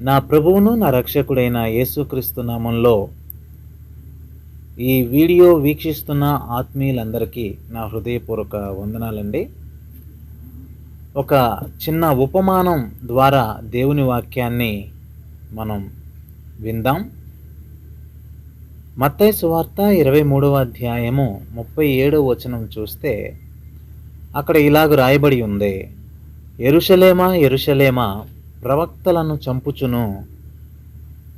నా ప్రభువును నా రక్షకుడైన యేసుక్రీస్తు నామంలో ఈ వీడియో వీక్షిస్తున్న ఆత్మీయులందరికీ నా హృదయపూర్వక వందనాలండి. ఒక చిన్న ఉపమానం ద్వారా దేవుని వాక్యాన్ని మనం విందాం. మత్తయి సువార్త ఇరవై మూడవ అధ్యాయము ముప్పై ఏడవ వచనం చూస్తే అక్కడ ఇలాగ రాయబడి ఉంది. ఎరుషలేమా ఎరుషలేమా ప్రవక్తలను చంపుచును.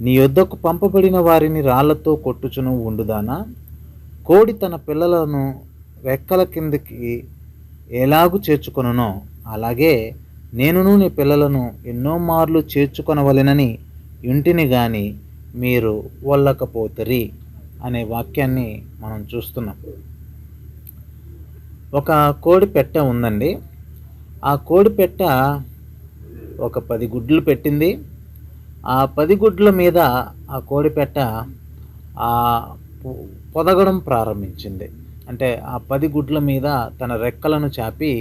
నీ యొద్దకు పంపబడిన వారిని రాళ్ళతో కొట్టుచును ఉండుదానా? కోడి తన పిల్లలను రెక్కల కిందకి ఎలాగు చేర్చుకొనునో అలాగే నేనును నీ పిల్లలను ఎన్నో మార్లు చేర్చుకొనవలెనని ఇంటిని గాని మీరు వల్లకపోతరి అనే వాక్యాన్ని మనం చూస్తున్నాం. ఒక కోడి పెట్ట ఉందండి. ఆ కోడి పెట్ట ఒక పది గుడ్లు పెట్టింది. ఆ పది గుడ్ల మీద ఆ కోడిపెట్ట ఆ పొదగడం ప్రారంభించింది. అంటే ఆ పది గుడ్ల మీద తన రెక్కలను చాపి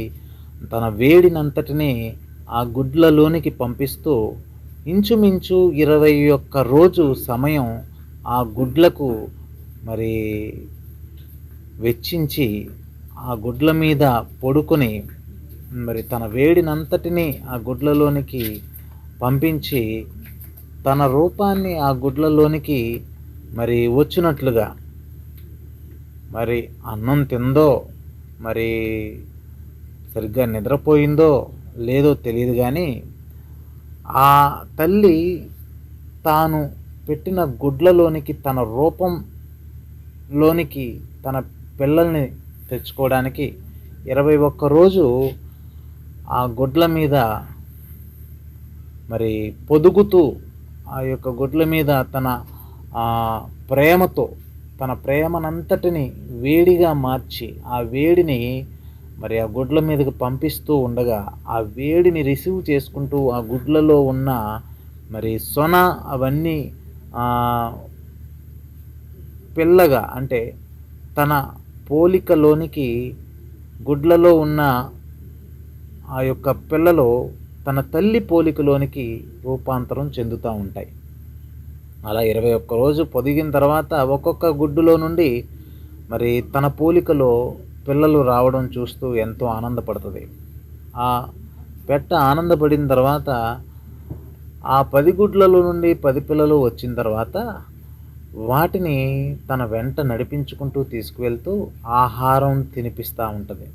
తన వేడినంతటిని ఆ గుడ్లలోనికి పంపిస్తూ ఇంచుమించు ఇరవై ఒక్క రోజు సమయం ఆ గుడ్లకు మరి వెచ్చించి ఆ గుడ్ల మీద పడుకొని మరి తన వేడినంతటిని ఆ గుడ్లలోనికి పంపించి తన రూపాన్ని ఆ గుడ్లలోనికి మరి వచ్చినట్లుగా. మరి అన్నం తిందో మరి సరిగ్గా నిద్రపోయిందో లేదో తెలియదు కానీ ఆ తల్లి తాను పెట్టిన గుడ్లలోనికి తన రూపంలోనికి తన పిల్లల్ని తెచ్చుకోవడానికి ఇరవై ఒక్క రోజు ఆ గుడ్ల మీద మరి పొదుగుతూ ఆ యొక్క గుడ్ల మీద తన ప్రేమతో తన ప్రేమనంతటిని వేడిగా మార్చి ఆ వేడిని మరి ఆ గుడ్ల మీదకి పంపిస్తూ ఉండగా ఆ వేడిని రిసీవ్ చేసుకుంటూ ఆ గుడ్లలో ఉన్న మరి సొన అవన్నీ పిల్లగా అంటే తన పోలికలోనికి గుడ్లలో ఉన్న ఆ యొక్క పిల్లలు తన తల్లి పోలికలోనికి రూపాంతరం చెందుతూ ఉంటాయి. అలా ఇరవై ఒక్క రోజు పొదిగిన తర్వాత ఒక్కొక్క గుడ్డులో నుండి మరి తన పోలికలో పిల్లలు రావడం చూస్తూ ఎంతో ఆనందపడుతుంది. ఆ పెట్ట ఆనందపడిన తర్వాత ఆ పది గుడ్లలో నుండి పది పిల్లలు వచ్చిన తర్వాత వాటిని తన వెంట నడిపించుకుంటూ తీసుకువెళ్తూ ఆహారం తినిపిస్తూ ఉంటుంది.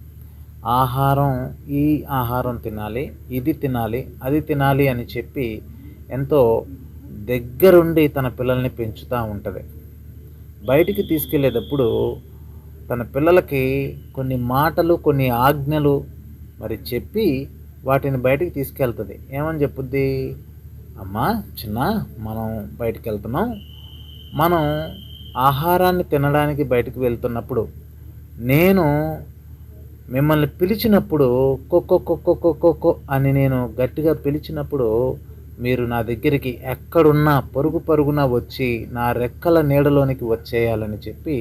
ఆహారం ఈ ఆహారం తినాలి ఇది తినాలి అది తినాలి అని చెప్పి ఎంతో దగ్గరుండి తన పిల్లల్ని పెంచుతూ ఉంటుంది. బయటికి తీసుకెళ్ళేటప్పుడు తన పిల్లలకి కొన్ని మాటలు కొన్ని ఆజ్ఞలు మరి చెప్పి వాటిని బయటికి తీసుకెళ్తుంది. ఏమని చెప్పుద్ది? అమ్మా చిన్న మనం బయటికి వెళ్తున్నాం మనం ఆహారాన్ని తినడానికి బయటికి వెళ్తున్నప్పుడు నేను మిమ్మల్ని పిలిచినప్పుడు కొక్కో కొక్కో కొక్కో అని నేను గట్టిగా పిలిచినప్పుడు మీరు నా దగ్గరికి ఎక్కడున్నా పరుగు పరుగున వచ్చి నా రెక్కల నీడలోనికి వచ్చేయాలని చెప్పి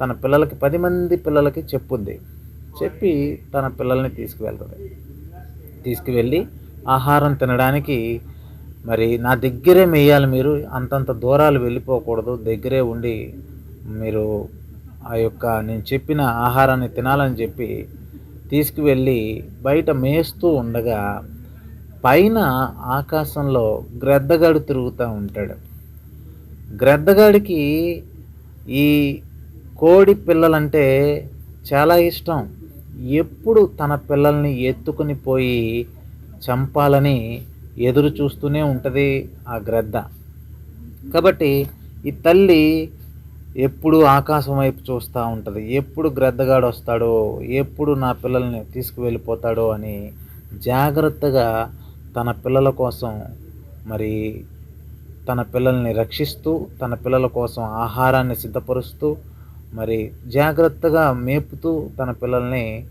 తన పిల్లలకి పది మంది పిల్లలకి చెప్పుంది. చెప్పి తన పిల్లల్ని తీసుకువెళ్తుంది. తీసుకువెళ్ళి ఆహారం తినడానికి మరి నా దగ్గరే మేయాలి మీరు. అంతంత దూరాలు వెళ్ళిపోకూడదు. దగ్గరే ఉండి మీరు ఆ యొక్క నేను చెప్పిన ఆహారాన్ని తినాలని చెప్పి తీసుకువెళ్ళి బయట మేస్తూ ఉండగా పైన ఆకాశంలో గ్రద్దగాడు తిరుగుతూ ఉంటాడు. గ్రద్దగాడికి ఈ కోడి పిల్లలంటే చాలా ఇష్టం. ఎప్పుడు తన పిల్లల్ని ఎత్తుకుని పోయి చంపాలని ఎదురు చూస్తూనే ఉంటుంది ఆ గ్రద్ద. కాబట్టి ఈ తల్లి ఎప్పుడు ఆకాశం వైపు చూస్తూ ఉంటుంది. ఎప్పుడు గ్రద్దగాడు వస్తాడో ఎప్పుడు నా పిల్లల్ని తీసుకువెళ్ళిపోతాడో అని జాగ్రత్తగా తన పిల్లల కోసం మరి తన పిల్లల్ని రక్షిస్తూ తన పిల్లల కోసం ఆహారాన్ని సిద్ధపరుస్తూ మరి జాగ్రత్తగా మేపుతూ తన పిల్లల్ని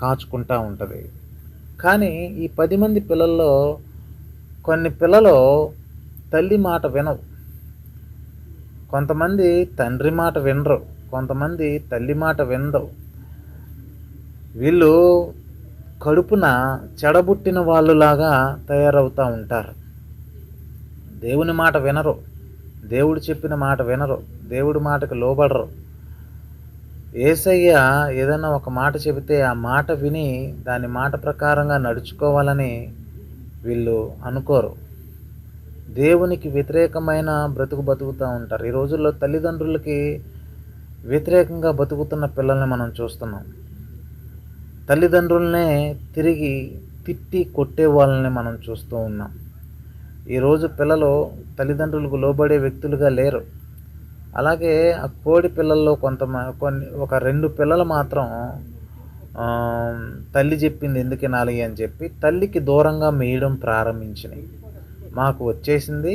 కాచుకుంటూ ఉంటుంది. కానీ ఈ పది మంది పిల్లల్లో కొన్ని పిల్లలు తల్లి మాట వినవు. కొంతమంది తండ్రి మాట వినరు కొంతమంది తల్లి మాట వినరు. వీళ్ళు కడుపున చెడబుట్టిన వాళ్ళులాగా తయారవుతూ ఉంటారు. దేవుని మాట వినరు దేవుడు చెప్పిన మాట వినరు దేవుడి మాటకు లోబడరు. ఏసయ్య ఏదైనా ఒక మాట చెబితే ఆ మాట విని దాని మాట ప్రకారంగా నడుచుకోవాలని వీళ్ళు అనుకోరు. దేవునికి వ్యతిరేకమైన బ్రతుకు బతుకుతూ ఉంటారు. ఈ రోజుల్లో తల్లిదండ్రులకి వ్యతిరేకంగా బతుకుతున్న పిల్లల్ని మనం చూస్తున్నాం. తల్లిదండ్రులనే తిరిగి తిట్టి కొట్టే వాళ్ళని మనం చూస్తూ ఉన్నాం. ఈరోజు పిల్లలు తల్లిదండ్రులకు లోబడే వ్యక్తులుగా లేరు. అలాగే ఆ కోడి పిల్లల్లో కొంత కొన్ని ఒక రెండు పిల్లలు మాత్రం తల్లి చెప్పింది ఎందుకు నాలుగు అని చెప్పి తల్లికి దూరంగా మేయడం ప్రారంభించినాయి. మాకు వచ్చేసింది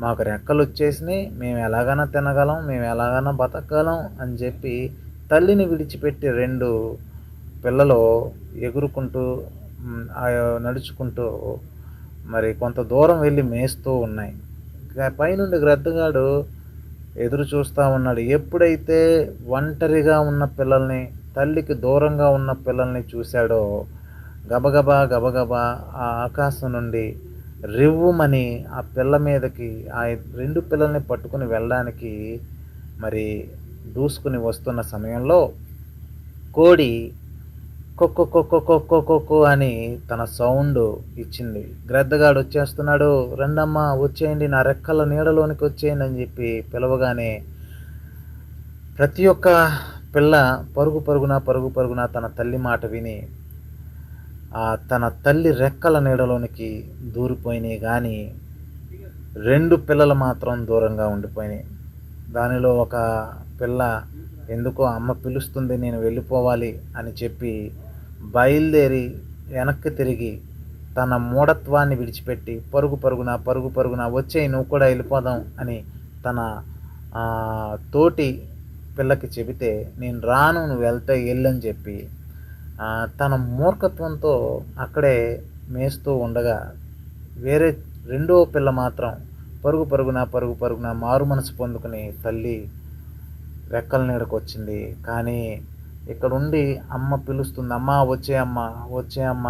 మాకు రెక్కలు వచ్చేసినాయి మేము ఎలాగైనా తినగలం మేము ఎలాగైనా బతకగలం అని చెప్పి తల్లిని విడిచిపెట్టి రెండు పిల్లలు ఎగురుకుంటూ నడుచుకుంటూ మరి కొంత దూరం వెళ్ళి మేస్తూ ఉన్నాయి. పైనుండి గ్రద్దగాడు ఎదురు చూస్తూ ఉన్నాడు. ఎప్పుడైతే ఒంటరిగా ఉన్న పిల్లల్ని తల్లికి దూరంగా ఉన్న పిల్లల్ని చూశాడో గబగబా గబగబా ఆ ఆకాశం నుండి రివ్వుమని ఆ పిల్ల మీదకి ఆ రెండు పిల్లల్ని పట్టుకుని వెళ్ళడానికి మరి దూసుకుని వస్తున్న సమయంలో కోడి కొక్కొ కొక్కొ కొక్కొ కొక్కొ అని తన సౌండ్ ఇచ్చింది. గ్రద్దగాడు వచ్చేస్తున్నాడు రెండమ్మ వచ్చేయండి నా రెక్కల నీడలోనికి వచ్చేయండి అని చెప్పి పిలవగానే ప్రతి ఒక్క పిల్ల పరుగు పరుగున పరుగు పరుగున తన తల్లి మాట విని తన తల్లి రెక్కల నీడలోనికి దూరిపోయినాయి కానీ రెండు పిల్లలు మాత్రం దూరంగా ఉండిపోయినాయి. దానిలో ఒక పిల్ల ఎందుకో అమ్మ పిలుస్తుంది నేను వెళ్ళిపోవాలి అని చెప్పి బయలుదేరి వెనక్కి తిరిగి తన మూఢత్వాన్ని విడిచిపెట్టి పరుగు పరుగున పరుగు పరుగున వచ్చే నువ్వు కూడా వెళ్ళిపోదాం అని తన తోటి పిల్లకి చెబితే నేను రాను నువ్వు వెళ్తే వెళ్ళని చెప్పి తన మూర్ఖత్వంతో అక్కడే మేస్తూ ఉండగా వేరే రెండో పిల్ల మాత్రం పరుగు పరుగున పరుగు పరుగున మారు మనసు పొందుకుని తల్లి రెక్కల నీడకు వచ్చింది. కానీ ఇక్కడుండి అమ్మ పిలుస్తుంది అమ్మ వచ్చే అమ్మ వచ్చే అమ్మ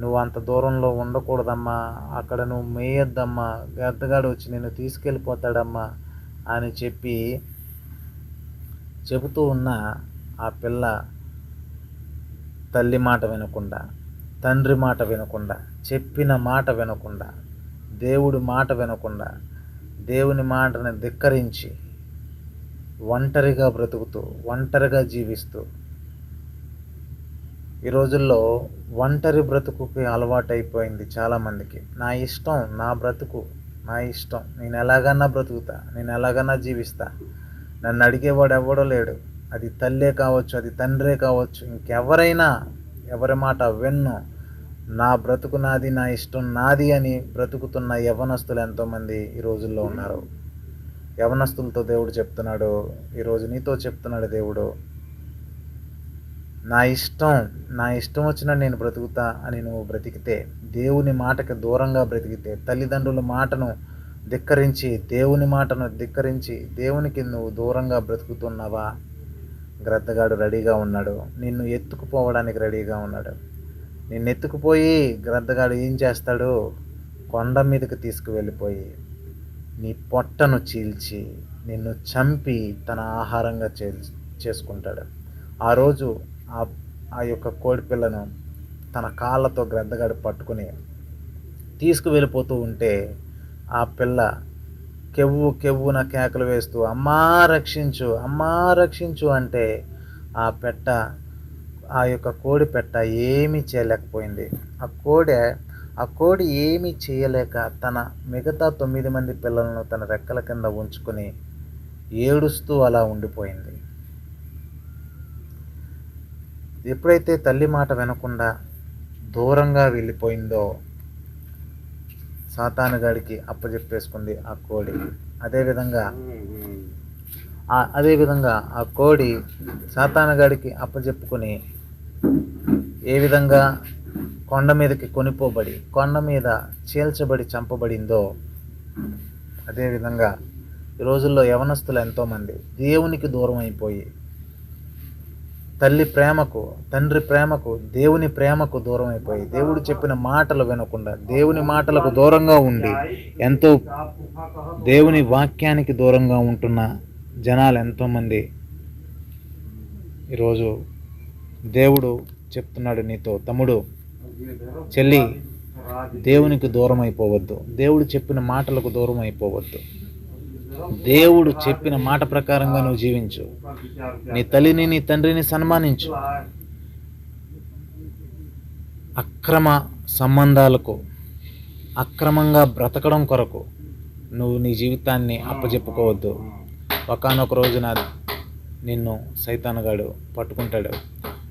నువ్వు అంత దూరంలో ఉండకూడదమ్మా అక్కడ నువ్వు మేయొద్దమ్మా గద్దగాడు వచ్చి నేను తీసుకెళ్ళిపోతాడమ్మా అని చెప్పి చెబుతూ ఉన్న ఆ పిల్ల తల్లి మాట వినకుండా తండ్రి మాట వినకుండా చెప్పిన మాట వినకుండా దేవుడి మాట వినకుండా దేవుని మాటను ధిక్కరించి ఒంటరిగా బ్రతుకుతూ ఒంటరిగా జీవిస్తూ ఈ రోజుల్లో ఒంటరి బ్రతుకుకి అలవాటైపోయింది చాలామందికి. నా ఇష్టం నా బ్రతుకు నా ఇష్టం. నేను ఎలాగన్నా బ్రతుకుతా నేను ఎలాగన్నా జీవిస్తా. నన్ను అడిగేవాడు ఎవడో లేడు. అది తల్లే కావచ్చు అది తండ్రే కావచ్చు ఇంకెవరైనా ఎవరి మాట వెన్ను. నా బ్రతుకు నాది నా ఇష్టం నాది అని బ్రతుకుతున్న యవనస్తులు ఎంతోమంది ఈ రోజుల్లో ఉన్నారు. యవనస్తులతో దేవుడు చెప్తున్నాడు ఈరోజు నీతో చెప్తున్నాడు దేవుడు నా ఇష్టం నా ఇష్టం వచ్చిన నేను బ్రతుకుతా అని నువ్వు బ్రతికితే దేవుని మాటకి దూరంగా బ్రతికితే తల్లిదండ్రుల మాటను ధిక్కరించి దేవుని మాటను ధిక్కరించి దేవునికి నువ్వు దూరంగా బ్రతుకుతున్నావా? గ్రద్దగాడు రెడీగా ఉన్నాడు. నిన్ను ఎత్తుకుపోవడానికి రెడీగా ఉన్నాడు. నిన్ను ఎత్తుకుపోయి గ్రద్దగాడు ఏం చేస్తాడు? కొండ మీదకి తీసుకువెళ్ళిపోయి నీ పొట్టను చీల్చి నిన్ను చంపి తన ఆహారంగా చే చేసుకుంటాడు. ఆ రోజు ఆ ఆ యొక్క కోడిపిల్లను తన కాళ్ళతో గ్రద్దగాడు పట్టుకుని తీసుకువెళ్ళిపోతూ ఉంటే ఆ పిల్ల కెవ్వు కెవ్వున కేకలు వేస్తూ అమ్మా రక్షించు అమ్మా రక్షించు అంటే ఆ పెట్ట ఆ యొక్క కోడి పెట్ట ఏమీ చేయలేకపోయింది. ఆ కోడె ఆ కోడి ఏమీ చేయలేక తన మిగతా తొమ్మిది మంది పిల్లలను తన రెక్కల కింద ఉంచుకొని ఏడుస్తూ అలా ఉండిపోయింది. ఎప్పుడైతే తల్లి మాట వినకుండా దూరంగా వెళ్ళిపోయిందో సాతానుగాడికి అప్పచెప్పేసుకుంది ఆ కోడి. అదేవిధంగా అదేవిధంగా ఆ కోడి సాతానుగాడికి అప్పచెప్పుకొని ఏ విధంగా కొండ మీదకి కొనిపోబడి కొండ మీద చీల్చబడి చంపబడిందో అదేవిధంగా ఈ రోజుల్లో యవనస్తులు ఎంతోమంది దేవునికి దూరం అయిపోయి తల్లి ప్రేమకు తండ్రి ప్రేమకు దేవుని ప్రేమకు దూరం అయిపోయి దేవుడు చెప్పిన మాటలు వినకుండా దేవుని మాటలకు దూరంగా ఉండి ఎంతో దేవుని వాక్యానికి దూరంగా ఉంటున్న జనాలు ఎంతోమంది ఈరోజు దేవుడు చెప్తున్నాడు నీతో తమ్ముడు చెల్లి దేవునికి దూరం అయిపోవద్దు దేవుడు చెప్పిన మాటలకు దూరం అయిపోవద్దు దేవుడు చెప్పిన మాట ప్రకారంగా నువ్వు జీవించు. నీ తల్లిని నీ తండ్రిని సన్మానించు. అక్రమ సంబంధాలకు అక్రమంగా బ్రతకడం కొరకు నువ్వు నీ జీవితాన్ని అప్పజెప్పుకోవద్దు. ఒకనొక రోజున నిన్ను సైతానగాడు పట్టుకుంటాడు.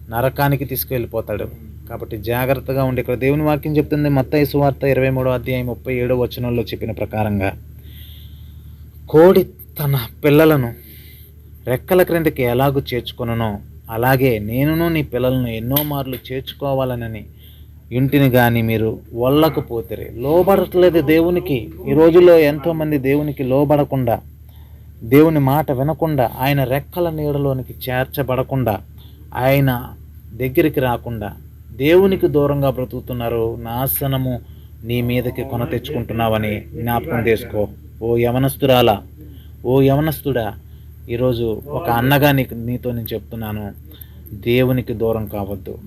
నరకానికి తీసుకువెళ్ళిపోతాడు కాబట్టి జాగ్రత్తగా ఉండి ఇక్కడ దేవుని వాక్యం చెప్తుంది. మత్తయి సువార్త ఇరవై మూడో అధ్యాయం ముప్పై ఏడో వచనంలో చెప్పిన ప్రకారంగా. కోడి తన పిల్లలను రెక్కల క్రిందకి ఎలాగూ చేర్చుకొనునో అలాగే నేనును నీ పిల్లలను ఎన్నో మార్లు చేర్చుకోవాలనని ఇంటిని కానీ మీరు వల్లకపోతే లోబడట్లేదు దేవునికి. ఈ రోజుల్లో ఎంతోమంది దేవునికి లోబడకుండా దేవుని మాట వినకుండా ఆయన రెక్కల నీడలోనికి చేర్చబడకుండా ఆయన దగ్గరికి రాకుండా దేవునికి దూరంగా బ్రతుకుతున్నారు. నాశనము నీ మీదకి కొన తెచ్చుకుంటున్నావని జ్ఞాపకం చేసుకో. ఓ యవనస్తురాలా ఓ యవనస్తుడా ఈరోజు ఒక అన్నగా నీకు నీతో నేను చెప్తున్నాను. దేవునికి దూరం కావద్దు.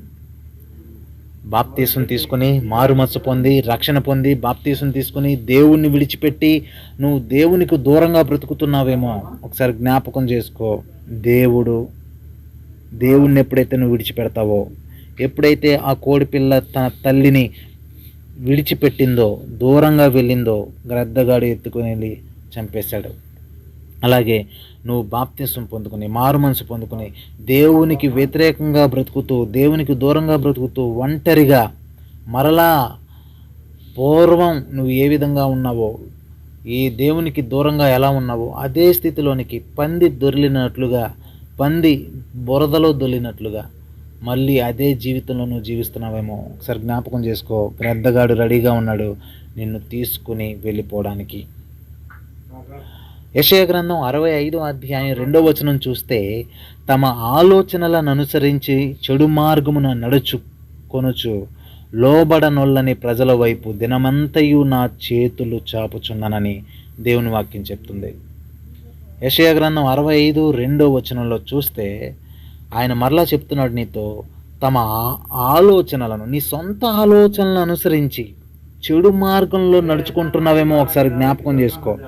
బాప్తీసం తీసుకుని మారుమచ్చ పొంది రక్షణ పొంది బాప్తీసం తీసుకుని దేవుణ్ణి విడిచిపెట్టి నువ్వు దేవునికి దూరంగా బ్రతుకుతున్నావేమో ఒకసారి జ్ఞాపకం చేసుకో. దేవుడు దేవుణ్ణి ఎప్పుడైతే నువ్వు విడిచిపెడతావో ఎప్పుడైతే ఆ కోడిపిల్ల తన తల్లిని విడిచిపెట్టిందో దూరంగా వెళ్ళిందో గ్రద్దగాడు ఎత్తుకుని వెళ్ళి చంపేశాడు. అలాగే నువ్వు బాప్తిసం పొందుకుని మారు మనసు పొందుకుని దేవునికి వ్యతిరేకంగా బ్రతుకుతూ దేవునికి దూరంగా బ్రతుకుతూ ఒంటరిగా మరలా పూర్వం నువ్వు ఏ విధంగా ఉన్నావో ఈ దేవునికి దూరంగా ఎలా ఉన్నావో అదే స్థితిలోనికి పంది దొరిలినట్లుగా పంది బురదలో దొల్లినట్లుగా మళ్ళీ అదే జీవితంలో నువ్వు జీవిస్తున్నావేమో ఒకసారి జ్ఞాపకం చేసుకో. పెద్దగాడు రెడీగా ఉన్నాడు. నిన్ను తీసుకుని వెళ్ళిపోవడానికి. యశయ గ్రంథం అరవై ఐదో అధ్యాయం రెండో వచనం చూస్తే తమ ఆలోచనలను అనుసరించి చెడు మార్గమున నడుచు కొనుచు లోబడనొల్లని ప్రజల వైపు దినమంతయు నా చేతులు చాపుచున్నానని దేవుని వాక్యం చెప్తుంది. యశయ గ్రంథం అరవై ఐదు రెండో వచనంలో చూస్తే ఆయన మరలా చెప్తున్నాడు నీతో తమ ఆ- ఆలోచనలను నీ సొంత ఆలోచనలను అనుసరించి చెడు మార్గంలో నడుచుకుంటున్నావేమో ఒకసారి జ్ఞాపకం చేసుకో.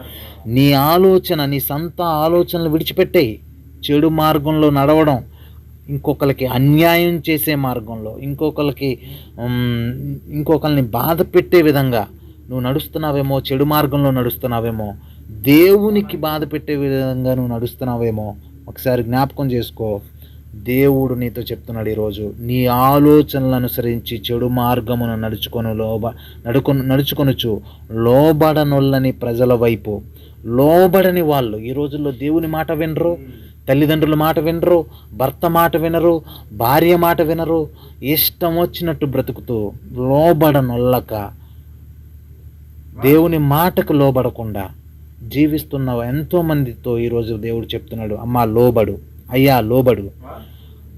నీ ఆలోచన నీ సొంత ఆలోచనలు విడిచిపెట్టేయి. చెడు మార్గంలో నడవడం ఇంకొకరికి అన్యాయం చేసే మార్గంలో ఇంకొకరికి ఇంకొకరిని బాధ పెట్టే విధంగా నువ్వు నడుస్తున్నావేమో చెడు మార్గంలో నడుస్తున్నావేమో దేవునికి బాధ పెట్టే విధంగా నువ్వు నడుస్తున్నావేమో ఒకసారి జ్ఞాపకం చేసుకో. దేవుడు నీతో చెప్తున్నాడు ఈరోజు. నీ ఆలోచనలను అనుసరించి చెడు మార్గమును నడుచుకొని లోబ నడుకు నడుచుకొనుచు. లోబడనొల్లని ప్రజల వైపు. లోబడని వాళ్ళు. ఈ రోజుల్లో దేవుని మాట వినరు తల్లిదండ్రుల మాట వినరు భర్త మాట వినరు భార్య మాట వినరు. ఇష్టం వచ్చినట్టు బ్రతుకుతూ లోబడనొల్లక. దేవుని మాటకు లోబడకుండా జీవిస్తున్న ఎంతోమందితో ఈరోజు దేవుడు చెప్తున్నాడు అమ్మా లోబడు. అయ్యా లోబడు.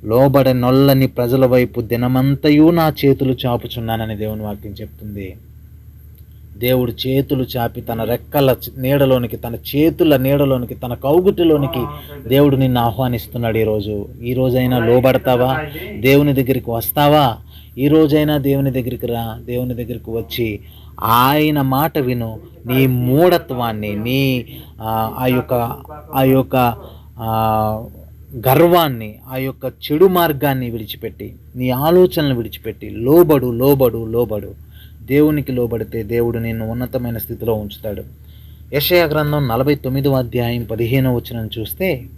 లోబడ నొల్లని ప్రజల వైపు దినమంతయు నా చేతులు చాపుచున్నానని దేవుని వాక్యం చెప్తుంది. దేవుడు చేతులు చాపి తన రెక్కల నీడలోనికి తన చేతుల నీడలోనికి తన కౌగుటిలోనికి దేవుడు నిన్ను ఆహ్వానిస్తున్నాడు ఈరోజు. ఈ రోజైనా లోబడతావా? దేవుని దగ్గరికి వస్తావా? ఈ రోజైనా దేవుని దగ్గరికి రా దేవుని దగ్గరికి వచ్చి ఆయన మాట విను. నీ మూఢత్వాన్ని నీ ఆ, యొక్క ఆ యొక్క గర్వాన్ని ఆ యొక్క చెడు మార్గాన్ని విడిచిపెట్టి నీ ఆలోచనలు విడిచిపెట్టి లోబడు లోబడు లోబడు. దేవునికి లోబడితే దేవుడు నిన్ను ఉన్నతమైన స్థితిలో ఉంచుతాడు. యషయ గ్రంథం నలభై తొమ్మిదవ అధ్యాయం పదిహేనవ వచనం చూస్తే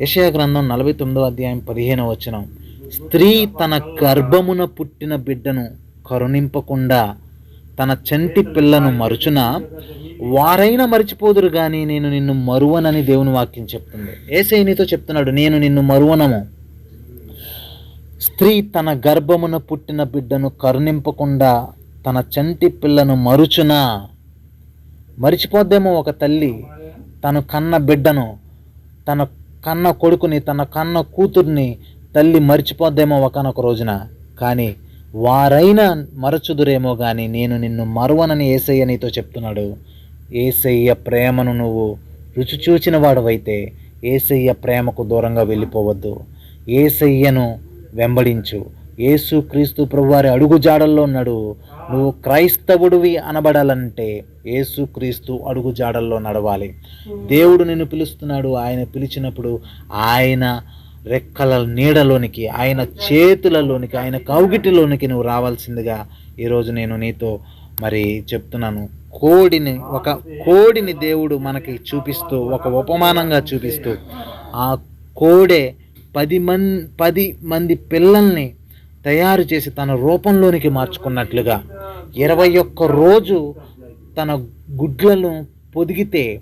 యషయ గ్రంథం నలభై తొమ్మిదవ అధ్యాయం పదిహేనవ వచనం స్త్రీ తన గర్భమున పుట్టిన బిడ్డను కరుణింపకుండా తన చంటి పిల్లను మరుచున? వారైనా మరిచిపోదురు కానీ నేను నిన్ను మరువనని దేవుని వాక్యం చెప్తుంది. ఏసైనితో చెప్తున్నాడు నేను నిన్ను మరువనము. స్త్రీ తన గర్భమున పుట్టిన బిడ్డను కరుణింపకుండా తన చంటి పిల్లను మరుచున? మరిచిపోద్దేమో ఒక తల్లి తను కన్న బిడ్డను తన కన్న కొడుకుని తన కన్న కూతుర్ని తల్లి మర్చిపోద్దేమో ఒకనొక రోజున. కానీ వారైనా మరచుదురేమో కానీ నేను నిన్ను మరువనని ఏసయ్య నీతో చెప్తున్నాడు. ఏసయ్య ప్రేమను నువ్వు రుచి చూచిన వాడవైతే ఏసయ్య ప్రేమకు దూరంగా వెళ్ళిపోవద్దు. ఏసయ్యను వెంబడించు. ఏసు క్రీస్తు ప్రభువారి అడుగుజాడల్లో నువ్వు క్రైస్తవుడివి అనబడాలంటే ఏసు క్రీస్తు అడుగుజాడల్లో నడవాలి. దేవుడు నిన్ను పిలుస్తున్నాడు. ఆయన పిలిచినప్పుడు ఆయన రెక్కల నీడలోనికి ఆయన చేతులలోనికి ఆయన కౌగిటిలోనికి నువ్వు రావాల్సిందిగా ఈరోజు నేను నీతో మరి చెప్తున్నాను. కోడిని ఒక కోడిని దేవుడు మనకి చూపిస్తూ ఒక ఉపమానంగా చూపిస్తూ ఆ కోడే పది మన్ పది మంది పిల్లల్ని తయారు చేసి తన రూపంలోనికి మార్చుకున్నట్లుగా ఇరవై ఒక్క రోజు తన గుడ్లను పొదిగితే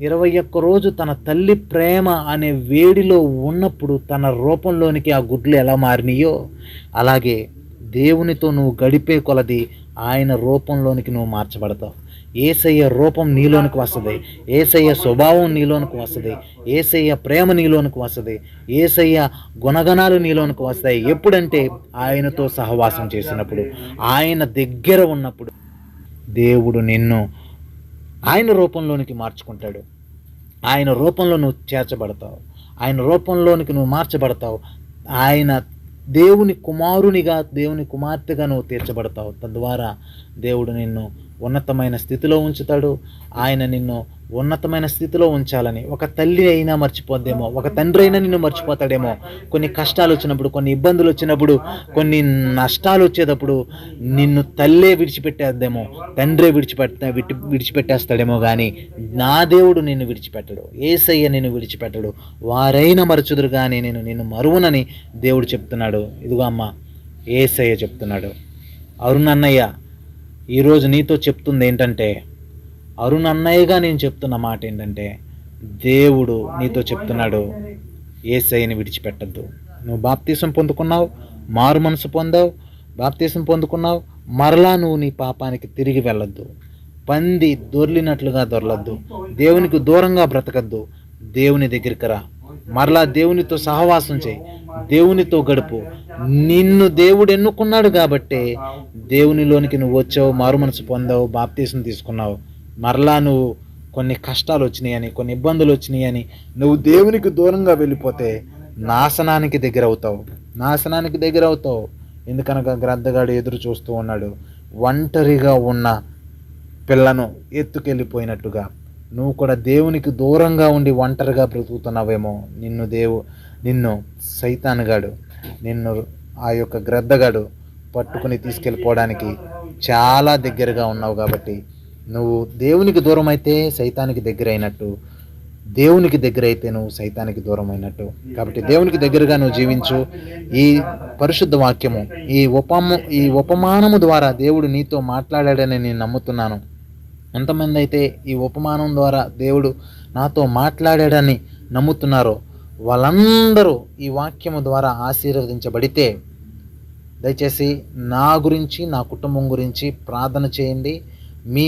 ఇరవై ఒక్క రోజు తన తల్లి ప్రేమ అనే వేడిలో ఉన్నప్పుడు తన రూపంలోనికి ఆ గుడ్లు ఎలా మారినాయో అలాగే దేవునితో నువ్వు గడిపే కొలది ఆయన రూపంలోనికి నువ్వు మార్చబడతావు. ఏసయ్య రూపం నీలోనికి వస్తుంది ఏసయ్య స్వభావం నీలోనికి వస్తుంది ఏసయ్య ప్రేమ నీలోనికి వస్తుంది ఏసయ్య గుణగణాలు నీలోనికి వస్తాయి. ఎప్పుడంటే ఆయనతో సహవాసం చేసినప్పుడు ఆయన దగ్గర ఉన్నప్పుడు దేవుడు నిన్ను ఆయన రూపంలోనికి మార్చుకుంటాడు. ఆయన రూపంలో నువ్వు చేర్చబడతావు. ఆయన రూపంలోనికి నువ్వు మార్చబడతావు. ఆయన దేవుని కుమారునిగా దేవుని కుమార్తెగా నువ్వు తీర్చబడతావు. తద్వారా దేవుడు నిన్ను ఉన్నతమైన స్థితిలో ఉంచుతాడు. ఆయన నిన్ను ఉన్నతమైన స్థితిలో ఉంచాలని ఒక తల్లి అయినా మర్చిపోద్దేమో ఒక తండ్రి అయినా నిన్ను మర్చిపోతాడేమో. కొన్ని కష్టాలు వచ్చినప్పుడు కొన్ని ఇబ్బందులు వచ్చినప్పుడు కొన్ని నష్టాలు వచ్చేటప్పుడు నిన్ను తల్లే విడిచిపెట్టేద్దేమో తండ్రే విడిచిపెట్ట విడి విడిచిపెట్టేస్తాడేమో కానీ నా దేవుడు నిన్ను విడిచిపెట్టడు. ఏసయ్య నిన్ను విడిచిపెట్టడు. వారైనా మరచుదురు కానీ నేను నిన్ను మరువునని దేవుడు చెప్తున్నాడు. ఇదిగో అమ్మ ఏసయ్య చెప్తున్నాడు. అరుణ్ అన్నయ్య ఈరోజు నీతో చెప్తుంది ఏంటంటే అరుణ్ అన్నయ్యగా నేను చెప్తున్న మాట ఏంటంటే దేవుడు నీతో చెప్తున్నాడు ఏసైని విడిచిపెట్టద్దు. నువ్వు బాప్తీసం పొందుకున్నావు మారు మనసు పొందావు బాప్తీసం పొందుకున్నావు మరలా నువ్వు నీ పాపానికి తిరిగి వెళ్ళొద్దు. పంది దొర్లినట్లుగా దొరలద్దు. దేవునికి దూరంగా బ్రతకద్దు. దేవుని దగ్గరికి రా. మరలా దేవునితో సహవాసం చేయి. దేవునితో గడుపు. నిన్ను దేవుడు ఎన్నుకున్నాడు కాబట్టే దేవునిలోనికి నువ్వు వచ్చావు మారు మనసు పొందావు బాప్తీసం తీసుకున్నావు. మరలా నువ్వు కొన్ని కష్టాలు వచ్చినాయని కొన్ని ఇబ్బందులు వచ్చినాయని నువ్వు దేవునికి దూరంగా వెళ్ళిపోతే నాశనానికి దగ్గర అవుతావు నాశనానికి దగ్గర అవుతావు ఎందుకనగా గ్రంథగాడు ఎదురు చూస్తూ ఉన్నాడు ఒంటరిగా ఉన్న పిల్లను ఎత్తుకెళ్ళిపోయినట్టుగా. నువ్వు కూడా దేవునికి దూరంగా ఉండి ఒంటరిగా బ్రతుకుతున్నావేమో నిన్ను దేవు నిన్ను సైతానుగాడు. నిన్ను ఆ యొక్క గ్రద్దగాడు పట్టుకుని తీసుకెళ్ళిపోవడానికి చాలా దగ్గరగా ఉన్నావు కాబట్టి నువ్వు దేవునికి దూరం అయితే సైతానికి దగ్గర అయినట్టు దేవునికి దగ్గర అయితే నువ్వు సైతానికి దూరం అయినట్టు కాబట్టి దేవునికి దగ్గరగా నువ్వు జీవించు. ఈ పరిశుద్ధ వాక్యము ఈ ఉపమ ఈ ఉపమానము ద్వారా దేవుడు నీతో మాట్లాడాడని నేను నమ్ముతున్నాను. ఎంతమంది అయితే ఈ ఉపమానం ద్వారా దేవుడు నాతో మాట్లాడాడని నమ్ముతున్నారో వాళ్ళందరూ ఈ వాక్యము ద్వారా ఆశీర్వదించబడితే దయచేసి నా గురించి నా కుటుంబం గురించి ప్రార్థన చేయండి. మీ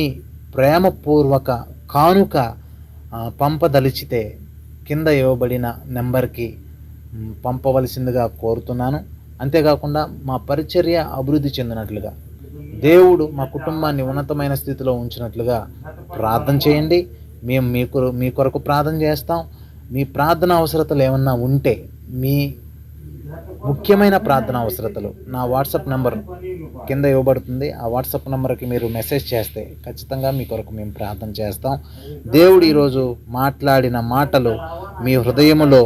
ప్రేమపూర్వక కానుక పంపదలిచితే కింద ఇవ్వబడిన నెంబర్కి పంపవలసిందిగా కోరుతున్నాను. అంతేకాకుండా మా పరిచర్య అభివృద్ధి చెందినట్లుగా దేవుడు మా కుటుంబాన్ని ఉన్నతమైన స్థితిలో ఉంచినట్లుగా ప్రార్థన చేయండి. మేము మీ మీ కొరకు ప్రార్థన చేస్తాం. మీ ప్రార్థన అవసరతలు ఏమన్నా ఉంటే మీ ముఖ్యమైన ప్రార్థన అవసరతలు నా వాట్సాప్ నెంబర్ కింద ఇవ్వబడుతుంది. ఆ వాట్సాప్ నెంబర్కి మీరు మెసేజ్ చేస్తే ఖచ్చితంగా మీ కొరకు మేము ప్రార్థన చేస్తాం. దేవుడు ఈరోజు మాట్లాడిన మాటలు మీ హృదయములో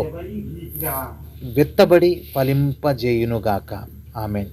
విత్తబడి ఫలింపజేయునుగాక. ఆమెన్.